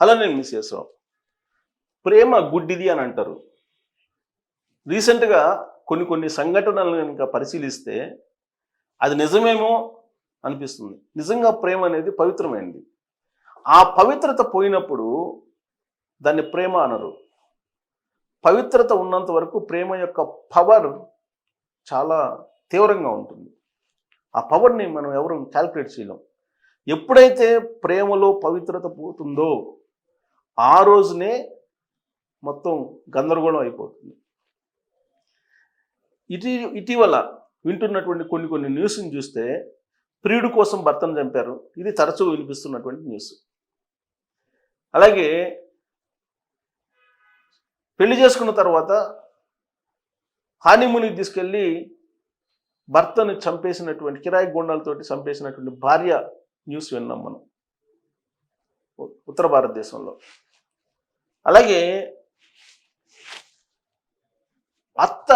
అలా నేను మిస్ చేసాం ప్రేమ గుడ్డిది అని అంటారు. రీసెంట్గా కొన్ని కొన్ని సంఘటనలను కనుక పరిశీలిస్తే అది నిజమేమో అనిపిస్తుంది. నిజంగా ప్రేమ అనేది పవిత్రమైంది. ఆ పవిత్రత పోయినప్పుడు దాన్ని ప్రేమ అనరు. పవిత్రత ఉన్నంత వరకు ప్రేమ యొక్క పవర్ చాలా తీవ్రంగా ఉంటుంది. ఆ పవర్ని మనం ఎవరు క్యాల్కులేట్ చేయలేం. ఎప్పుడైతే ప్రేమలో పవిత్రత పోతుందో ఆ రోజునే మొత్తం గందరగోళం అయిపోతుంది. ఇటీ ఇటీవల వింటున్నటువంటి కొన్ని కొన్ని న్యూస్ని చూస్తే ప్రియుడు కోసం భర్తను చంపారు. ఇది తరచూ వినిపిస్తున్నటువంటి న్యూస్. అలాగే పెళ్ళి చేసుకున్న తర్వాత హానిమూనికి తీసుకెళ్ళి భర్తను చంపేసినటువంటి కిరాయి గుండాలతోటి చంపేసినటువంటి భార్య న్యూస్ విన్నాం మనం. ఉత్తర భారతదేశంలో. అలాగే అత్త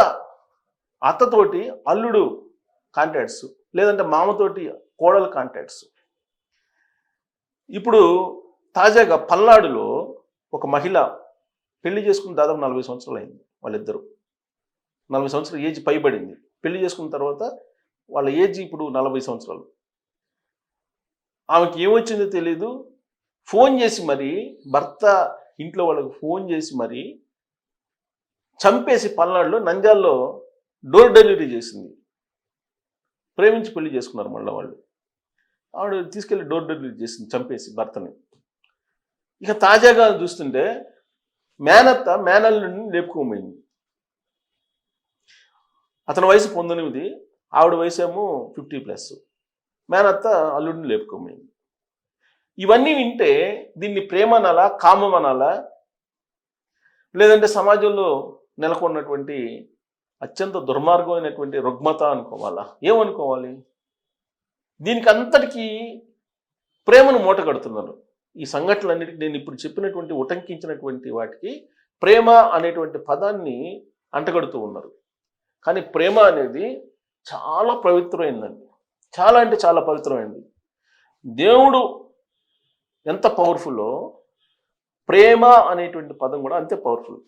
అత్తతోటి అల్లుడు కాంటాక్ట్స్ లేదంటే మామతోటి కోడలు కాంటాక్ట్స్ ఇప్పుడు తాజాగా పల్నాడులో ఒక మహిళ పెళ్ళి చేసుకుని దాదాపు నలభై సంవత్సరాలు అయింది వాళ్ళిద్దరూ. నలభై సంవత్సరాల ఏజ్ పైబడింది. పెళ్ళి చేసుకున్న తర్వాత వాళ్ళ ఏజ్ ఇప్పుడు నలభై సంవత్సరాలు. ఆమెకి ఏమొచ్చిందో తెలీదు. ఫోన్ చేసి మరి భర్త ఇంట్లో వాళ్ళకి ఫోన్ చేసి మరి చంపేసి పల్నాడులో నంద్యాల్లో డోర్ డెలివరీ చేసింది. ప్రేమించి పెళ్ళి చేసుకున్నారు మళ్ళీ వాళ్ళు. ఆవిడ తీసుకెళ్ళి డోర్ డెలివరీ చేసింది చంపేసి భర్తని. ఇక తాజాగా చూస్తుంటే మేనత్త మేనల్లుడిని లేపుకోమైంది అతని వయసు పంతొమ్మిది ఆవిడ వయసు ఏమో ఫిఫ్టీ ప్లస్. మేనత్త అల్లుడిని లేపుకోమైంది ఇవన్నీ వింటే దీన్ని ప్రేమ అనాలా కామం అనాలా లేదంటే సమాజంలో నెలకొన్నటువంటి అత్యంత దుర్మార్గమైనటువంటి రుగ్మత అనుకోవాలా? ఏమనుకోవాలి? దీనికి అంతటికీ ప్రేమను మూట కడుతున్నారు ఈ సంఘటనలన్నిటికీ నేను ఇప్పుడు చెప్పినటువంటి ఉటంకించినటువంటి వాటికి ప్రేమ అనేటువంటి పదాన్ని అంటగడుతూ ఉన్నారు. కానీ ప్రేమ అనేది చాలా పవిత్రమైందండి. చాలా అంటే చాలా పవిత్రమైంది. దేవుడు ఎంత పవర్ఫుల్లో? ప్రేమ అనేటువంటి పదం కూడా అంతే పవర్ఫుల్.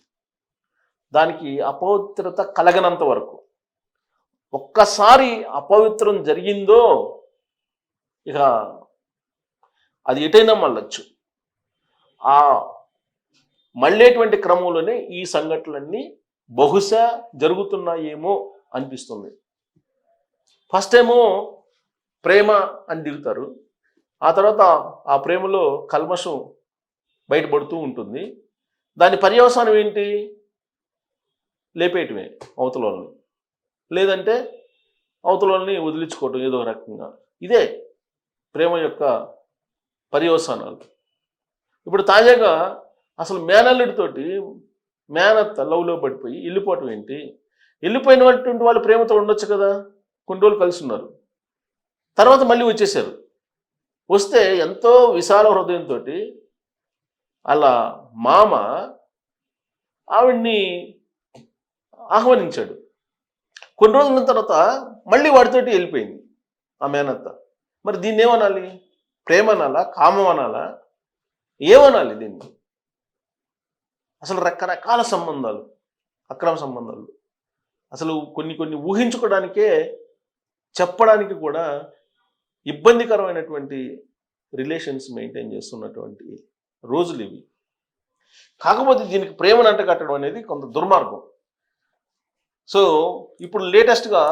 దానికి అపవిత్రత కలగనంత వరకు. ఒక్కసారి అపవిత్రం జరిగిందో ఇక అది ఎటైనా మళ్ళొచ్చు. ఆ మళ్ళేటువంటి క్రమంలోనే ఈ సంఘటనలన్నీ బహుశా జరుగుతున్నాయేమో అనిపిస్తుంది. ఫస్ట్ ఏమో ప్రేమ అని దిగుతారు. ఆ తర్వాత ఆ ప్రేమలో కల్మషం బయటపడుతూ ఉంటుంది. దాని పర్యవసానం ఏంటి? లేపేయటమే అవతలని లేదంటే అవతలని వదిలించుకోవటం ఏదో ఒక రకంగా. ఇదే ప్రేమ యొక్క పర్యవసానాలు. ఇప్పుడు తాజాగా అసలు మేనల్లుడితోటి మేనత్త లవ్లో పడిపోయి వెళ్ళిపోవటం ఏంటి? వెళ్ళిపోయినటువంటి వాళ్ళు ప్రేమతో ఉండొచ్చు కదా? కొన్ని రోజులు కలిసి ఉన్నారు. తర్వాత మళ్ళీ వచ్చేసారు. వస్తే ఎంతో విశాల హృదయంతో అలా మామ ఆవిడ్ని ఆహ్వానించాడు. కొన్ని రోజుల తర్వాత మళ్ళీ వాడితోటి వెళ్ళిపోయింది ఆ మేనత్త. మరి దీన్ని ఏమనాలి? ప్రేమ అనాలా? కామం అనాలా? ఏమనాలి దీన్ని? అసలు రకరకాల సంబంధాలు అక్రమ సంబంధాలు. అసలు కొన్ని కొన్ని ఊహించుకోవడానికే చెప్పడానికి కూడా ఇబ్బందికరమైనటువంటి రిలేషన్స్ మెయింటైన్ చేస్తున్నటువంటి రోజులు ఇవి. కాకపోతే దీనికి ప్రేమను అంటగట్టడం అనేది కొంత దుర్మార్గం. సో ఇప్పుడు లేటెస్ట్గా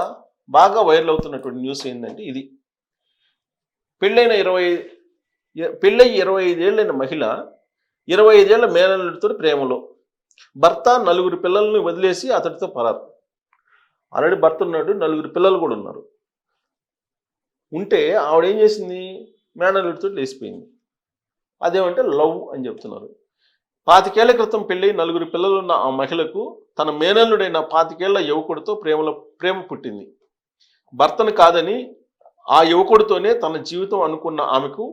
బాగా వైరల్ అవుతున్నటువంటి న్యూస్ ఏంటంటే ఇది. పెళ్ళైన ఇరవై పెళ్ళయి ఇరవై ఐదేళ్ళైన మహిళ ఇరవై ఐదేళ్ళ మేనల్లుడితో ప్రేమలో. భర్త నలుగురు పిల్లల్ని వదిలేసి అతడితో పరారు. ఆల్రెడీ భర్త ఉన్నాడు నలుగురు పిల్లలు కూడా ఉన్నారు. ఉంటే ఆవిడ ఏం చేసింది? మేనల్లుడితో లేచిపోయింది. అదేమంటే లవ్ అని చెప్తున్నారు. పాతికేళ్ళ క్రితం పెళ్ళి నలుగురు పిల్లలు ఉన్న ఆ మహిళకు తన మేనల్లుడైన పాతికేళ్ళ యువకుడితో ప్రేమలో ప్రేమ పుట్టింది. భర్తను కాదని ఆ యువకుడితోనే తన జీవితం అనుకున్న ఆమెకు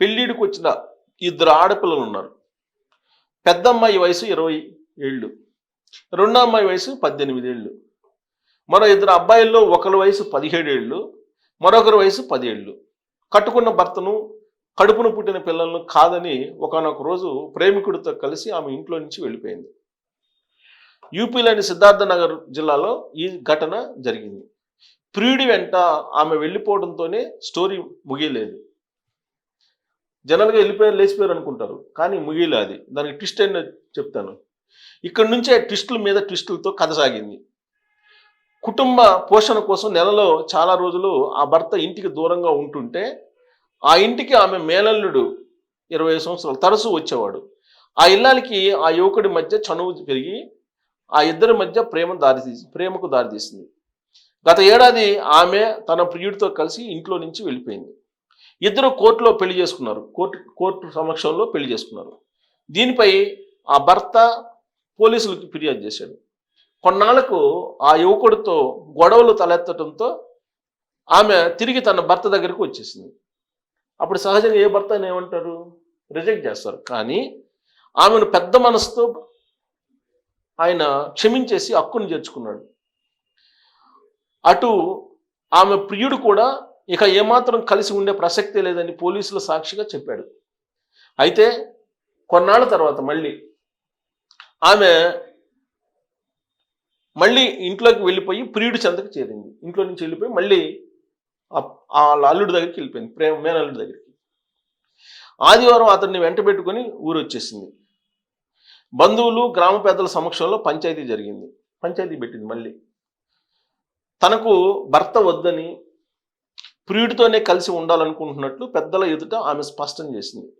పెళ్ళిడికి వచ్చిన ఇద్దరు ఆడపిల్లలు ఉన్నారు. పెద్దమ్మాయి వయసు ఇరవై ఏళ్ళు రెండో అమ్మాయి వయసు పద్దెనిమిది ఏళ్ళు మరో ఇద్దరు అబ్బాయిల్లో ఒకరి వయసు పదిహేడు ఏళ్ళు మరొకరి వయసు పదేళ్ళు. కట్టుకున్న భర్తను కడుపును పుట్టిన పిల్లలను కాదని ఒకనొక రోజు ప్రేమికుడితో కలిసి ఆమె ఇంట్లో నుంచి వెళ్ళిపోయింది. యూపీలోని సిద్ధార్థనగర్ జిల్లాలో ఈ ఘటన జరిగింది. ప్రియుడి వెంట ఆమె వెళ్ళిపోవడంతోనే స్టోరీ ముగియలేదు. జనరల్గా వెళ్ళిపోయారు లేచిపోయారు అనుకుంటారు కానీ ముగియలే అది. దానికి ట్విస్ట్ అని చెప్తాను. ఇక్కడ నుంచే ట్విస్టుల మీద ట్విస్టులతో కథ సాగింది. కుటుంబ పోషణ కోసం నెలలో చాలా రోజులు ఆ భర్త ఇంటికి దూరంగా ఉంటుంటే ఆ ఇంటికి ఆమె మేనల్లుడు ఇరవై సంవత్సరాలు తరచూ వచ్చేవాడు. ఆ ఇల్లాలకి ఆ యువకుడి మధ్య చనువు పెరిగి ఆ ఇద్దరి మధ్య ప్రేమ దారితీసి ప్రేమకు దారితీసింది గత ఏడాది ఆమె తన ప్రియుడితో కలిసి ఇంట్లో నుంచి వెళ్ళిపోయింది. ఇద్దరు కోర్టులో పెళ్ళి చేసుకున్నారు. కోర్టు కోర్టు సమక్షంలో పెళ్ళి చేసుకున్నారు. దీనిపై ఆ భర్త పోలీసులకు ఫిర్యాదు చేశాడు. కొన్నాళ్ళకు ఆ యువకుడితో గొడవలు తలెత్తడంతో ఆమె తిరిగి తన భర్త దగ్గరికి వచ్చేసింది. అప్పుడు సహజంగా ఏ భర్త అని ఏమంటారు? రిజెక్ట్ చేస్తారు. కానీ ఆమెను పెద్ద మనసుతో ఆయన క్షమించేసి హక్కును చేర్చుకున్నాడు. అటు ఆమె ప్రియుడు కూడా ఇక ఏమాత్రం కలిసి ఉండే ప్రసక్తే లేదని పోలీసుల సాక్షిగా చెప్పాడు. అయితే కొన్నాళ్ళ తర్వాత మళ్ళీ ఆమె మళ్ళీ ఇంట్లోకి వెళ్ళిపోయి ప్రియుడి చెంతకు చేరింది. ఇంట్లో నుంచి వెళ్ళిపోయి మళ్ళీ ఆ- వాళ్ళ అల్లుడి దగ్గరికి వెళ్ళిపోయింది. ప్రేమ మేనల్లుడి దగ్గరికి. ఆదివారం అతన్ని వెంట పెట్టుకుని ఊరు వచ్చేసింది. బంధువులు గ్రామ పెద్దల సమక్షంలో పంచాయతీ జరిగింది. పంచాయతీ పెట్టింది మళ్ళీ. తనకు భర్త వద్దని ప్రియుడితోనే కలిసి ఉండాలనుకుంటున్నట్లు పెద్దల ఎదుట ఆమె స్పష్టం చేసింది.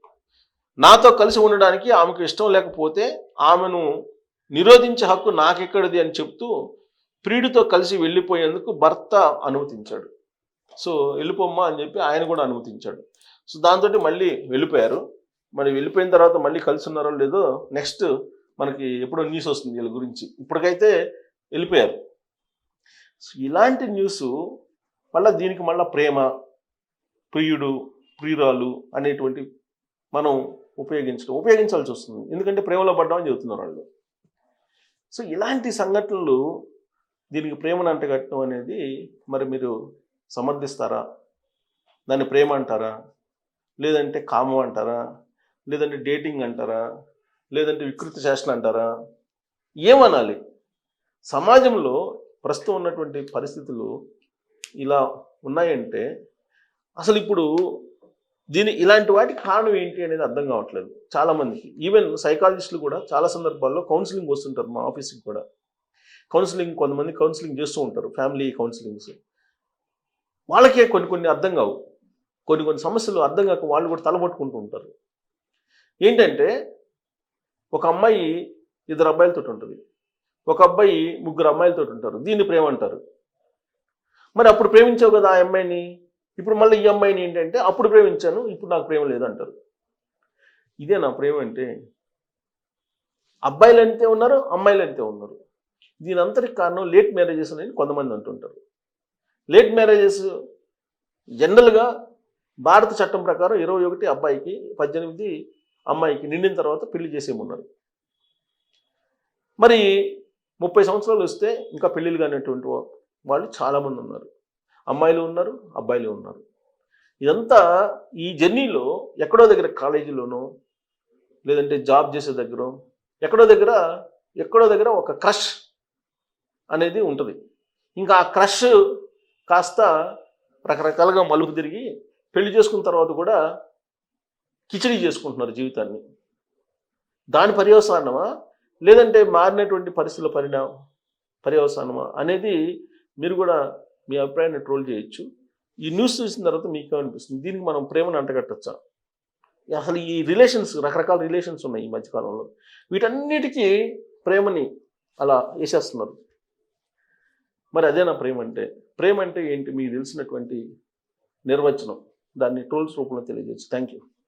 నాతో కలిసి ఉండడానికి ఆమెకు ఇష్టం లేకపోతే ఆమెను నిరోధించే హక్కు నాకెక్కడిది అని చెప్తూ ప్రియుడితో కలిసి వెళ్ళిపోయేందుకు భర్త అనుమతించాడు. సో వెళ్ళిపోమ్మా అని చెప్పి ఆయన కూడా అనుమతించాడు. సో దాంతో మళ్ళీ వెళ్ళిపోయారు. మరి వెళ్ళిపోయిన తర్వాత మళ్ళీ కలిసి ఉన్నారో లేదో నెక్స్ట్ మనకి ఎప్పుడో న్యూస్ వస్తుంది వీళ్ళ గురించి. ఇప్పటికైతే వెళ్ళిపోయారు. సో ఇలాంటి న్యూస్ మళ్ళీ దీనికి మళ్ళీ ప్రేమ ప్రియుడు ప్రియురాలు అనేటువంటి మనం ఉపయోగించడం ఉపయోగించాల్సి వస్తుంది. ఎందుకంటే ప్రేమలో పడ్డామని చెబుతున్నారు వాళ్ళు. సో ఇలాంటి సంఘటనలు దీనికి ప్రేమను అంటగట్టడం అనేది మరి మీరు సమర్థిస్తారా? దాన్ని ప్రేమ అంటారా? లేదంటే కామం అంటారా? లేదంటే డేటింగ్ అంటారా? లేదంటే వికృతి చేష్టలు అంటారా? ఏమనాలి? సమాజంలో ప్రస్తుతం ఉన్నటువంటి పరిస్థితులు ఇలా ఉన్నాయంటే అసలు ఇప్పుడు దీని ఇలాంటి వాటికి కారణం ఏంటి అనేది అర్థం కావట్లేదు. చాలా మందికి. ఈవెన్ సైకాలజిస్టులు కూడా చాలా సందర్భాల్లో కౌన్సిలింగ్ వస్తుంటారు మా ఆఫీస్కి కూడా. కౌన్సిలింగ్ కొంతమంది కౌన్సిలింగ్ చేస్తూ ఉంటారు ఫ్యామిలీ కౌన్సిలింగ్స్ వాళ్ళకే కొన్ని కొన్ని అర్థం కావు. కొన్ని కొన్ని సమస్యలు అర్థం కాక వాళ్ళు కూడా తలబట్టుకుంటూ ఉంటారు. ఏంటంటే ఒక అమ్మాయి ఇద్దరు అబ్బాయిలతో ఉంటుంది. ఒక అబ్బాయి ముగ్గురు అమ్మాయిలతో ఉంటారు. దీన్ని ప్రేమ అంటారు. మరి అప్పుడు ప్రేమించావు కదా ఆ అమ్మాయిని? ఇప్పుడు మళ్ళీ ఈ అమ్మాయిని ఏంటంటే అప్పుడు ప్రేమించాను ఇప్పుడు నాకు ప్రేమ లేదంటారు. ఇదే నా ప్రేమ అంటే అబ్బాయిలు అంతే ఉన్నారు అమ్మాయిలు అంతే ఉన్నారు. దీని అంతటికి కారణం లేట్ మ్యారేజెస్ అనేది కొంతమంది అంటుంటారు. లేట్ మ్యారేజెస్ జనరల్గా భారత చట్టం ప్రకారం ఇరవై ఒకటి అబ్బాయికి పద్దెనిమిది అమ్మాయికి నిండిన తర్వాత పెళ్ళి చేసేమన్నారు మరి ముప్పై సంవత్సరాలు వస్తే ఇంకా పెళ్ళిళ్ళు కానిటువంటి వాళ్ళు చాలామంది ఉన్నారు. అమ్మాయిలు ఉన్నారు అబ్బాయిలు ఉన్నారు. ఇదంతా ఈ జర్నీలో ఎక్కడో దగ్గర కాలేజీలోనో లేదంటే జాబ్ చేసే దగ్గర ఎక్కడో దగ్గర ఎక్కడో దగ్గర ఒక క్రష్ అనేది ఉంటుంది. ఇంకా ఆ క్రష్ కాస్త రకరకాలుగా మలుపు తిరిగి పెళ్ళి చేసుకున్న తర్వాత కూడా కిచడీ చేసుకుంటున్నారు జీవితాన్ని. దాని పర్యవసానమా లేదంటే మారినటువంటి పరిస్థితుల పరిణామం పర్యవసానమా అనేది మీరు కూడా మీ అభిప్రాయాన్ని ట్రోల్ చేయొచ్చు. ఈ న్యూస్ చూసిన తర్వాత మీకు అనిపిస్తుంది దీనికి మనం ప్రేమను అంటగట్టచ్చా? అసలు ఈ రిలేషన్స్ రకరకాల రిలేషన్స్ ఉన్నాయి ఈ మధ్యకాలంలో. వీటన్నిటికీ ప్రేమని అలా వేసేస్తున్నారు. మరి అదేనా ప్రేమ అంటే ప్రేమ అంటే ఏంటి? మీకు తెలిసినటువంటి నిర్వచనం. దాన్ని ట్రోల్స్ రూపంలో తెలియజేయచ్చు. Thank you